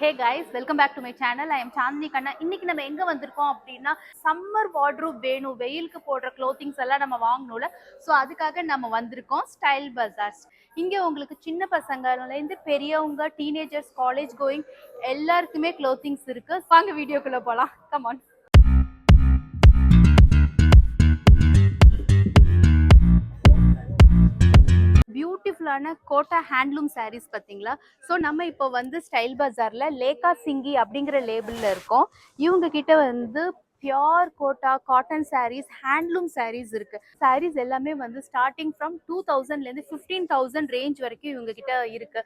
Hey guys welcome back to my channel I am Chandini Kanna இன்னைக்கு நம்ம எங்க வந்திருக்கோம் அப்படின்னா சம்மர் வார்ட்ரூப் வேணும் வெயிலுக்கு போடுற க்ளோத்திங்ஸ் எல்லாம் நம்ம வாங்கணும்ல. ஸோ அதுக்காக நம்ம வந்திருக்கோம் ஸ்டைல் பஜார்ஸ் இங்க உங்களுக்கு சின்ன பசங்கள்லேருந்து பெரியவங்க டீனேஜர்ஸ் காலேஜ் கோயிங் எல்லாருக்குமே க்ளோத்திங்ஸ் இருக்கு. வாங்க வீடியோக்குள்ள போலாம். கமான் பியூட்டிஃபுல்லான கோட்டா ஹேண்ட்லூம் சாரீஸ் பார்த்தீங்களா? ஸோ நம்ம இப்போ வந்து ஸ்டைல் பஜாரில் லேகா சிங்கி அப்படிங்கிற லேபிளில் இருக்கோம். இவங்க கிட்ட வந்து pure Kota cotton saris handloom saris இருக்கு. சாரீஸ் எல்லாமே வந்து ஸ்டார்டிங் ஃப்ரம் டூ தௌசண்ட்லேருந்து ஃபிஃப்டீன் தௌசண்ட் ரேஞ்ச் வரைக்கும் இவங்க கிட்ட இருக்கு.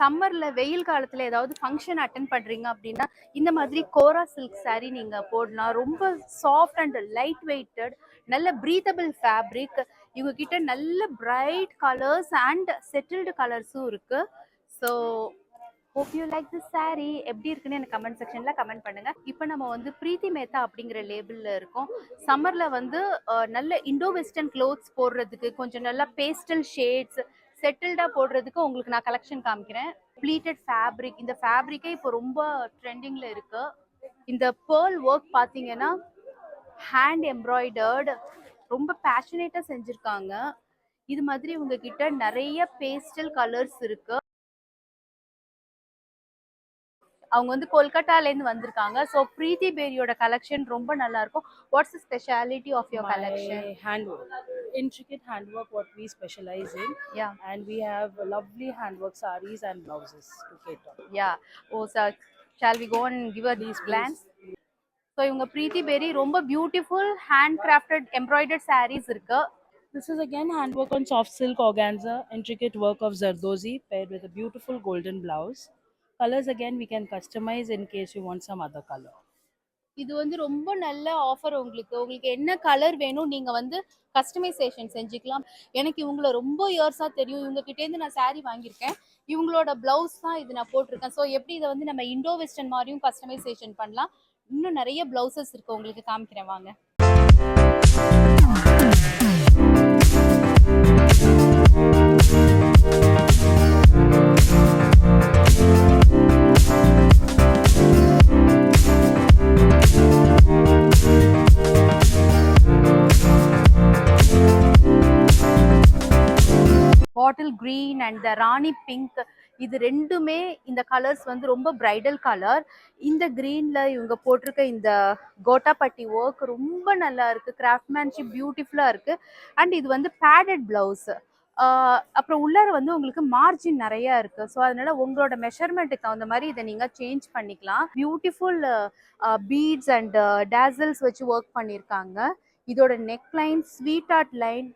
சம்மர்ல வெயில் காலத்துல ஏதாவது ஃபங்க்ஷன் அட்டன் பண்றீங்க அப்படின்னா இந்த மாதிரி கோரா சில்க் saree நீங்க போடலாம். ரொம்ப சாஃப்ட் அண்ட் லைட் வெயிட்டட் நல்ல ப்ரீத்தபிள் ஃபேப்ரிக் இவங்க கிட்ட நல்ல பிரைட் கலர்ஸ் அண்ட் செட்டில்டு கலர்ஸும் இருக்கு. So hope you like this saree. எப்படி இருக்குன்னு எனக்கு கமெண்ட் செக்ஷன்ல கமெண்ட் பண்ணுங்க. இப்போ நம்ம வந்து பிரீத்தி மேத்தா அப்படிங்கிற லேபிள்ல இருக்கோம். சம்மர்ல வந்து நல்ல இண்டோ வெஸ்டர்ன் க்ளோத்ஸ் போடுறதுக்கு கொஞ்சம் நல்லா பேஸ்டல் ஷேட்ஸ் செட்டில்டா போடுறதுக்கு உங்களுக்கு நான் கலெக்ஷன் காமிக்கிறேன். ப்ளீட்டட் ஃபேப்ரிக் இந்த ஃபேப்ரிக்கே இப்போ ரொம்ப ட்ரெண்டிங்ல இருக்கு. இந்த பேர்ல் ஒர்க் பார்த்தீங்கன்னா ஹேண்ட் எம்ப்ராய்டர்டு ரொம்ப பேஷனேட்டாக செஞ்சுருக்காங்க. இது மாதிரி உங்ககிட்ட நிறைய பேஸ்டல் கலர்ஸ் இருக்கு. அவங்க வந்து கொல்கட்டாலேருந்து வந்திருக்காங்க ஸோ பிரீத்தி பேரியோட கலெக்ஷன் ரொம்ப நல்லா இருக்கும் what's speciality of your collection My handwork, intricate handwork, what we specialize in, yeah and we have lovely handwork sarees and blouses to cater. Yeah oh sir shall we go and give a these glance so இவங்க பிரீத்தி பேரி ரொம்ப beautiful hand crafted embroidered sarees இருக்கு This is again handwork on soft silk organza, intricate work of zardozi paired with a beautiful golden blouse. Colours again we can customise in case you want some other colour இது வந்து ரொம்ப நல்ல offer உங்களுக்கு. உங்களுக்கு என்ன colour வேணும் நீங்கள் வந்து கஸ்டமைசேஷன் செஞ்சுக்கலாம். எனக்கு இவங்கள ரொம்ப இயர்ஸாக தெரியும். இவங்ககிட்டேருந்து நான் சாரீ வாங்கியிருக்கேன். இவங்களோட ப்ளவுஸ் தான் இது நான் போட்டிருக்கேன். ஸோ எப்படி இதை வந்து நம்ம இண்டோ வெஸ்டர்ன் மாதிரியும் கஸ்டமைசேஷன் பண்ணலாம்? இன்னும் நிறைய ப்ளவுசஸ் இருக்குது உங்களுக்கு காமிக்கிறேன் வாங்க. Bottle green and the rani pink இது ரெண்டுமே இந்த கலர்ஸ் வந்து ரொம்ப பிரைடல் கலர் இந்த கிரீன்ல இவங்க போட்டிருக்க இந்த கோட்டாப்பட்டி ஒர்க் ரொம்ப நல்லா இருக்கு. கிராஃப்ட்மேன்ஷிப் பியூட்டிஃபுல்லா இருக்கு. அண்ட் இது வந்து பேடட் பிளவுஸ் அப்புறம் உள்ளார வந்து உங்களுக்கு மார்ஜின் நிறைய இருக்கு. ஸோ அதனால உங்களோட மெஷர்மெண்ட்டுக்கு தகுந்த மாதிரி இதை நீங்க சேஞ்ச் பண்ணிக்கலாம். பியூட்டிஃபுல் பீட்ஸ் அண்ட் டேசல்ஸ் வச்சு ஒர்க் பண்ணியிருக்காங்க இதோட neck line sweetheart line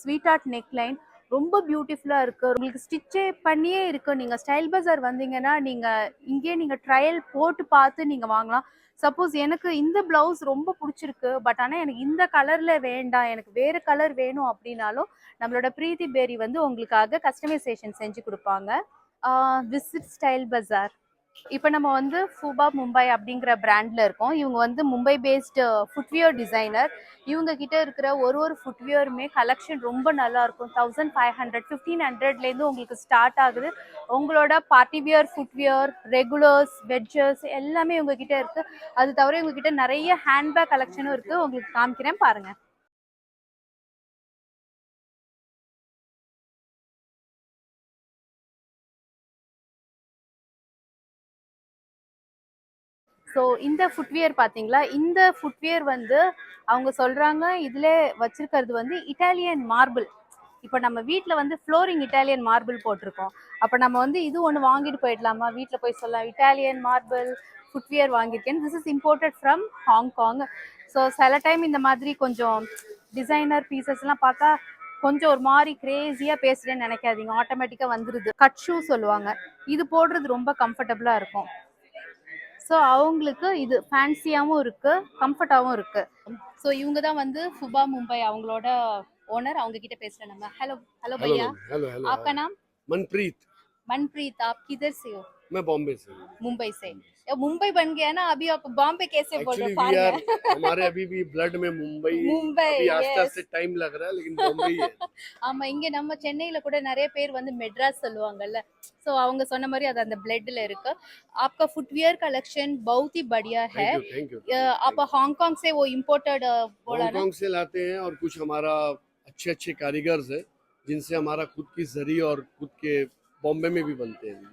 sweetheart neck line ரொம்ப பியூட்டிஃபுல்லா இருக்கு. உங்களுக்கு ஸ்டிச்சே பண்ணியே இருக்கு நீங்க ஸ்டைல் பஜார் வந்தீங்கன்னா நீங்க இங்கேயே நீங்க ட்ரையல் போட்டு பார்த்து நீங்க வாங்கலாம். சப்போஸ் எனக்கு இந்த பிளவுஸ் ரொம்ப பிடிச்சிருக்கு பட் ஆனால் எனக்கு இந்த கலர்ல வேண்டாம் எனக்கு வேறு கலர் வேணும் அப்படின்னாலும் நம்மளோட பிரீத்தி பேரி வந்து உங்களுக்காக கஸ்டமைசேஷன் செஞ்சு கொடுப்பாங்க. விசிட் ஸ்டைல் பஜார் இப்போ நம்ம வந்து ஃபூபா மும்பை அப்படிங்கிற பிராண்ட்ல இருக்கோம். இவங்க வந்து மும்பை பேஸ்டு ஃபுட்வியர் டிசைனர் இவங்க கிட்ட இருக்கிற ஒரு ஒரு ஃபுட்வியருமே கலெக்ஷன் ரொம்ப நல்லா இருக்கும். தௌசண்ட் ஃபைவ் ஹண்ட்ரட் ஃபிஃப்டீன் ஹண்ட்ரட்லேருந்து உங்களுக்கு ஸ்டார்ட் ஆகுது. உங்களோட party wear footwear regulars wedges எல்லாமே இவங்க கிட்ட இருக்கு. அது தவிர இவங்க கிட்ட நிறைய ஹேண்ட்பேக் கலெக்ஷனும் இருக்கு. உங்களுக்கு காமிக்கிறேன் பாருங்க. ஸோ இந்த ஃபுட்வியர் பார்த்தீங்களா? இந்த ஃபுட்வியர் வந்து அவங்க சொல்றாங்க இதுல வச்சிருக்கிறது வந்து இட்டாலியன் மார்பிள் இப்போ நம்ம வீட்டில் வந்து ஃப்ளோரிங் இட்டாலியன் மார்பிள் போட்டிருக்கோம். அப்போ நம்ம வந்து இது ஒன்று வாங்கிட்டு போயிடலாமா? வீட்டில் போய் சொல்லலாம் இட்டாலியன் மார்பிள் ஃபுட்வியர் வாங்கியிருக்கேன். This is imported from Hong so சில டைம் இந்த மாதிரி கொஞ்சம் டிசைனர் பீசஸ்லாம் பார்த்தா கொஞ்சம் ஒரு மாதிரி கிரேசியாக பேசுகிறேன்னு நினைக்காதீங்க. ஆட்டோமேட்டிக்காக வந்துடுது கட் ஷூ சொல்லுவாங்க. இது போடுறது ரொம்ப கம்ஃபர்டபுளாக இருக்கும். ஸோ அவங்களுக்கு இது ஃபேன்சியாகவும் இருக்கு கம்ஃபர்ட்டாகவும் இருக்கு ஸோ இவங்க தான் வந்து ஃபுபா மும்பை அவங்களோட ஓனர் அவங்க கிட்ட பேசுறேன் நம்ம हेलो हेलो हेलो भैया हेलो हेलो आपका नाम मनप्रीत मनप्रीत आप किधर से हो मैं बॉम्बे से हूँ मुंबई से या मुंबई बन गया ना अभी आप बॉम्बे कैसे बोल रहे एक्चुअली हो वी आर पागल। हमारे अभी भी ब्लड में मुंबई मुंबई, अभी आस्ते yes. आस्ते टाइम लग रहा है लेकिन बॉम्बे ही है ஆமா இங்க நம்ம சென்னையில கூட நிறைய பேர் வந்து மெட்ராஸ் சொல்லுவாங்கல்ல சோ அவங்க சொன்ன மாதிரி அது அந்த பிளட்ல இருக்கு आपका फुटवियर कलेक्शन बहुत ही बढ़िया है thank you thank you uh, आप हांगकांग से वो इम्पोर्टेड बोला ना हांगकांग से लाते हैं और कुछ हमारा अच्छे अच्छे कारीगर्स है जिनसे हमारा खुद की जरी और खुद के बॉम्बे में भी बनते हैं दीदी ஓ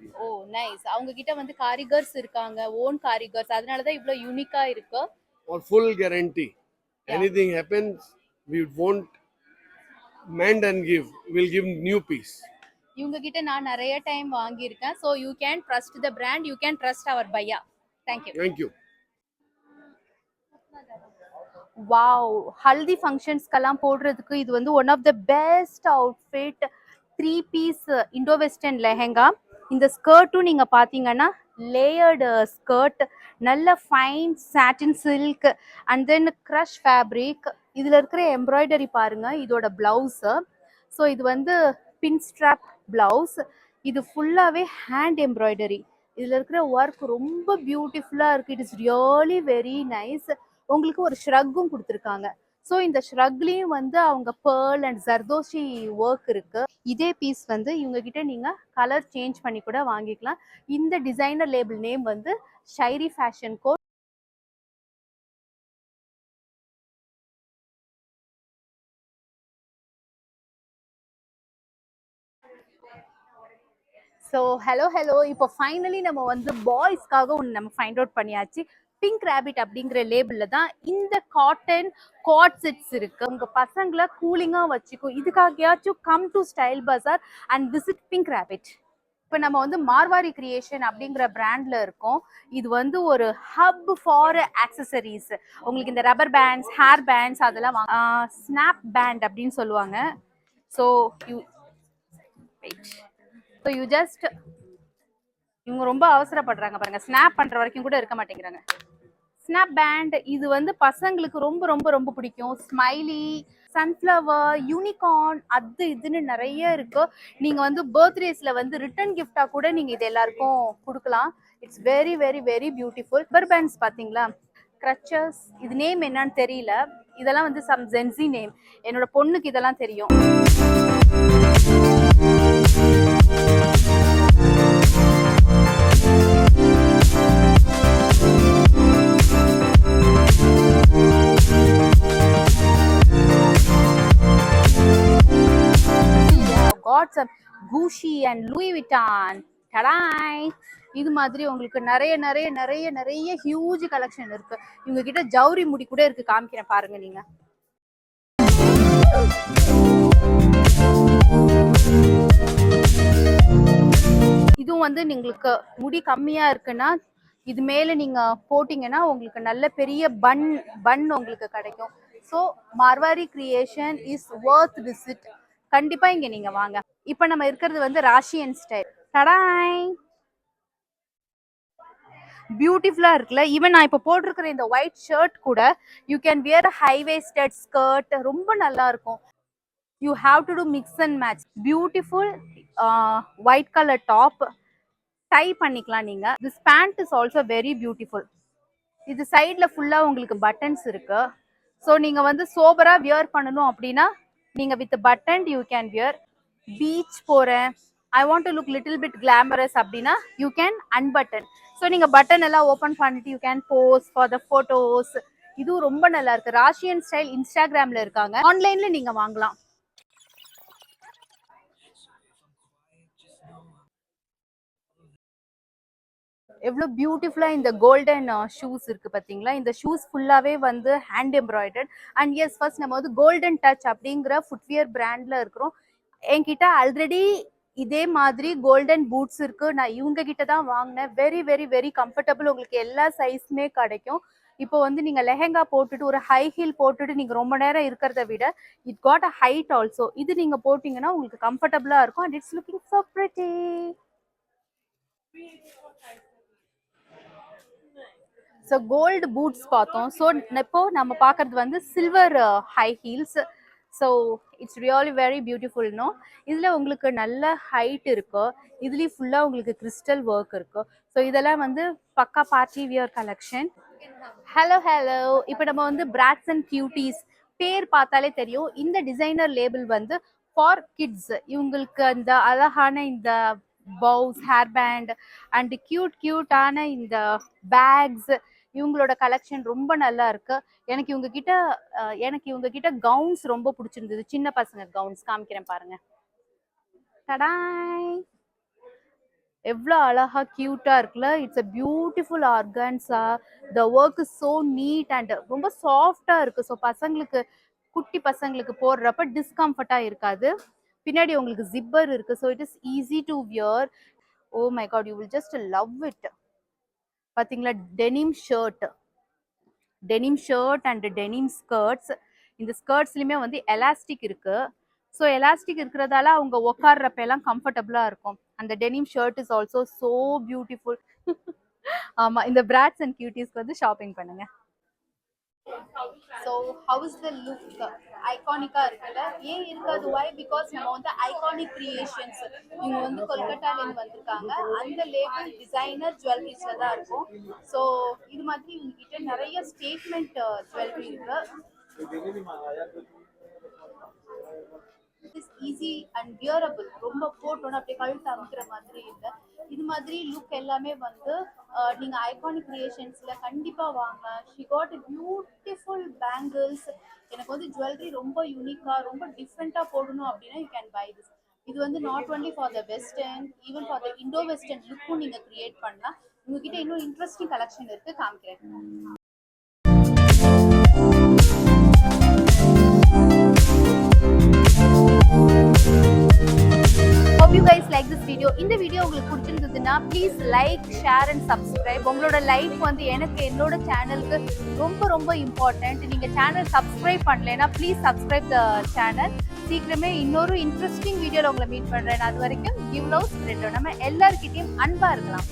நைஸ் அவங்க கிட்ட வந்து காரிகர்ஸ் இருக்காங்க ஓன் காரிகர்ஸ். அதனால தான் இவ்வளோ யூனிக்கா இருக்கு. For full guarantee anything happens we won't mend and give will give new piece இவங்க கிட்ட நான் நிறைய டைம் வாங்கியிருக்கேன். So you can trust the brand you can trust our Bhaiya thank you thank you wow haldi ஃபங்க்ஷன்ஸ்க்கெல்லாம் போடுறதுக்கு இது வந்து one of the best outfit three piece Indo western lehenga இந்த ஸ்கர்ட்டும் நீங்க பாத்தீங்கன்னா லேயர்டு ஸ்கர்ட் நல்ல fine satin silk and then crush fabric இதுல இருக்கிற எம்ப்ராய்டரி பாருங்க இதோட ப்ளவுஸு ஸோ இது வந்து பின் ஸ்ட்ராப் இது ஃபுல்லாவே ஹேண்ட் எம்ப்ராய்டரி இதுல இருக்கிற ஒர்க் ரொம்ப பியூட்டிஃபுல்லா இருக்கு. It is really very nice உங்களுக்கு ஒரு ஷ்ரக்கும் கொடுத்துருக்காங்க. ஸோ இந்த ஷ்ரக்லேயும் வந்து அவங்க பேர்ல் அண்ட் ஜர்தோஷி ஒர்க் இருக்கு. இதே பீஸ் வந்து இவங்க நீங்கள் கலர் சேஞ்ச் பண்ணி கூட வாங்கிக்கலாம். இந்த டிசைனர் லேபிள் நேம் வந்து Shairi fashion code so hello hello இப்போ ஃபைனலி நம்ம வந்து பாய்ஸ்க்காக ஒன்று நம்ம ஃபைண்ட் அவுட் பண்ணியாச்சு. பிங்க் ரேபிட் அப்படிங்கிற லேபிளில் தான் இந்த காட்டன் காட் செட்ஸ் இருக்கு. உங்க பசங்களை கூலிங்காக வச்சுக்கும் இதுக்காகயாச்சும் come to Style Bazaar and visit Pink Rabbit இப்போ நம்ம வந்து மார்வாரி கிரியேஷன் அப்படிங்கிற பிராண்ட்ல இருக்கோம். இது வந்து ஒரு ஹப் ஃபார் ஆக்சசரிஸ் உங்களுக்கு இந்த ரப்பர் பேண்ட்ஸ் ஹேர் பேண்ட்ஸ் அதெல்லாம் ஸ்னாப் பேண்ட் அப்படின்னு சொல்லுவாங்க. So you so you just இவங்க ரொம்ப அவசரப்படுறாங்க பாருங்க. ஸ்னாப் பண்ற வரைக்கும் கூட இருக்க மாட்டேங்கிறாங்க. ஸ்னாப் பேண்ட் இது வந்து பசங்களுக்கு ரொம்ப ரொம்ப ரொம்ப பிடிக்கும். ஸ்மைலி சன்ஃப்ளவர் யூனிகார்ன் அது இதுன்னு நிறைய இருக்கு. நீங்க வந்து பர்த்டேஸ்ல வந்து ரிட்டர்ன் கிஃப்டா கூட நீங்க இது எல்லாருக்கும் கொடுக்கலாம். It's very very very beautiful rubber bands பாத்தீங்களா? கிரச்சர்ஸ் இது நேம் என்னன்னு தெரியல. இதெல்லாம் வந்து சம் ஜென்சி நேம் என்னோட பொண்ணுக்கு இதெல்லாம் தெரியும். காட் கூஷி அண்ட் லூயி விட்டான் டடாய் இது மாதிரி உங்களுக்கு நிறைய நிறைய நிறைய நிறைய ஹியூஜ் கலெக்ஷன் இருக்கு. இவங்க கிட்ட ஜவுரி முடி கூட இருக்கு. காமிக்கிறேன் பாருங்க நீங்க. இதுவும் வந்து உங்களுக்கு முடி கம்மியா இருக்குன்னா இது மேல நீங்க போட்டீங்கன்னா உங்களுக்கு நல்ல பெரிய பன் பன் உங்களுக்கு கிடைக்கும். So Marwari creation is worth visit கண்டிப்பா இங்க நீங்க வாங்க. இப்போ நம்ம இருக்கிறது வந்து ராஷியன் ஸ்டைல் டடாய் பியூட்டிஃபுல்லா இருக்குல்ல? ஈவன் நான் இப்போ போட்டிருக்கிற இந்த ஒயிட் ஷர்ட் கூட you can wear high waisted skirt ரொம்ப நல்லா இருக்கும். You have to do mix and match beautiful white colour top tie பண்ணிக்கலாம் நீங்க. This pant is also very beautiful இது சைடில் ஃபுல்லாக உங்களுக்கு பட்டன்ஸ் இருக்கு. ஸோ நீங்கள் வந்து சோபராக வியர் பண்ணணும் அப்படின்னா நீங்கள் with button you can wear beach போகிறேன் I want to look little bit glamorous அப்படின்னா யூ கேன் அன்பட்டன் ஸோ நீங்கள் பட்டன் எல்லாம் ஓப்பன் பண்ணிட்டு you can pose for the photos இதுவும் ரொம்ப நல்லா இருக்கு. ராஷியன் ஸ்டைல் இன்ஸ்டாகிராம்ல இருக்காங்க. ஆன்லைன்ல நீங்க வாங்கலாம். எவ்வளோ பியூட்டிஃபுல்லாக இந்த கோல்டன் ஷூஸ் uh, இருக்கு பார்த்தீங்களா இந்த ஷூஸ் ஃபுல்லாகவே வந்து hand embroidered and as first நம்ம வந்து கோல்டன் டச் அப்படிங்கிற ஃபுட்வியர் பிராண்ட்ல இருக்கிறோம். என்கிட்ட ஆல்ரெடி இதே மாதிரி கோல்டன் பூட்ஸ் இருக்கு. நான் இவங்க கிட்ட தான் வாங்கினேன். வெரி வெரி வெரி கம்ஃபர்டபுள் உங்களுக்கு எல்லா சைஸுமே கிடைக்கும். இப்போ வந்து நீங்க லெஹெங்கா போட்டுட்டு ஒரு ஹை ஹீல் போட்டுட்டு நீங்க ரொம்ப நேரம் இருக்கிறத விட it got a height also இது நீங்க போட்டீங்கன்னா உங்களுக்கு கம்ஃபர்டபுளா இருக்கும் and it's looking so pretty so gold boots பார்த்தோம். ஸோ இப்போ நம்ம பார்க்கறது வந்து silver high heels so it's really very beautiful no இதில் உங்களுக்கு நல்ல ஹைட் இருக்கோ இதுலேயும் ஃபுல்லாக உங்களுக்கு கிறிஸ்டல் ஒர்க் இருக்கும் ஸோ இதெல்லாம் வந்து பக்கா party wear collection hello hello இப்போ நம்ம வந்து பிராட்ஸ் அண்ட் கியூட்டிஸ் பேர் பார்த்தாலே தெரியும். இந்த டிசைனர் லேபிள் வந்து ஃபார் கிட்ஸ் இவங்களுக்கு அந்த அழகான இந்த bows hair band and cute கியூட்டான இந்த பேக்ஸ் இவங்களோட கலெக்ஷன் ரொம்ப நல்லா இருக்கு. எனக்கு இவங்க கிட்ட எனக்கு இவங்க கிட்ட கவுன்ஸ் ரொம்ப பிடிச்சிருந்தது. சின்ன பசங்க கவுன்ஸ் காமிக்கிறேன் பாருங்க. தடாய்! எவ்வளோ அழகா கியூட்டா இருக்குல்ல? It's a beautiful organza the work is so neat and ரொம்ப சாஃப்டா இருக்கு. ஸோ பசங்களுக்கு குட்டி பசங்களுக்கு போடுறப்ப டிஸ்கம்ஃபர்டா இருக்காது. பின்னாடி உங்களுக்கு ஜிப்பர் இருக்கு. So it is easy to wear oh my god you will just love it பாத்தீங்களா? Denim shirt denim shirt and denim skirts இந்த ஸ்கர்ட்ஸ்லையுமே வந்து எலாஸ்டிக் இருக்கு. ஸோ எலாஸ்டிக் இருக்கிறதால அவங்க உட்கார்றப்ப எல்லாம் கம்ஃபர்டபுளாக இருக்கும். அந்த denim shirt is also so beautiful ஆமாம் இந்த பிராட்ஸ் அண்ட் கியூட்டிஸ்க்கு வந்து ஷாப்பிங் பண்ணுங்க. ஸோ ஹவுஸ் த லுக் ஐகானிக்காக இருக்குல்ல? ஏன் இருக்காது? ஒய் பிகாஸ் நம்ம வந்து ஐகானிக் கிரியேஷன்ஸ் இவங்க வந்து கொல்கட்டாலேருந்து வந்திருக்காங்க. அந்த லேபிள் டிசைனர் ஜுவல்லரிஸில் தான் இருக்கும். ஸோ இது மாதிரி இவங்க கிட்ட நிறைய ஸ்டேட்மெண்ட் ஜுவல்லரி uh, இருக்கு. இஸ் ஈஸி அண்ட் வியரபிள் ரொம்ப போட்டோன்னு அப்படியே கழுத்து அமைக்கிற மாதிரி இல்லை. இது மாதிரி லுக் எல்லாமே வந்து நீங்க ஐகானிக் கிரியேஷன்ஸ்ல கண்டிப்பா வாங்க. ஷி காட் பியூட்டிஃபுல் பேங்கிள்ஸ் எனக்கு வந்து ஜுவல்லரி ரொம்ப யூனிக்கா ரொம்ப டிஃப்ரெண்டா போடணும் அப்படின்னா யூ கேன் பை திஸ் இது வந்து not only for the western even for the Indo western லுக்கும் நீங்க கிரியேட் பண்ணலாம். உங்ககிட்ட இன்னும் இன்ட்ரெஸ்டிங் கலெக்ஷன் இருக்கு காமிக்கிறேன். லைக் you வீடியோ இந்த வீடியோ உங்களுக்கு பிடிச்சிருந்ததுன்னா please like share and subscribe உங்களோட லைக் வந்து எனக்கு என்னோட சேனலுக்கு ரொம்ப ரொம்ப இம்பார்ட்டன்ட் நீங்க சேனல் சப்ஸ்கிரைப் பண்ணலைன்னா ப்ளீஸ் சப்ஸ்கிரைப் த சேனல் சீக்கிரமே இன்னொரு இன்ட்ரெஸ்டிங் வீடியோவில் உங்களை மீட் பண்றேன். அது வரைக்கும் கிவ் லவ் ஸ்ப்ரெட் நம்ம எல்லாருக்கிட்டையும் அன்பா இருக்கலாம்.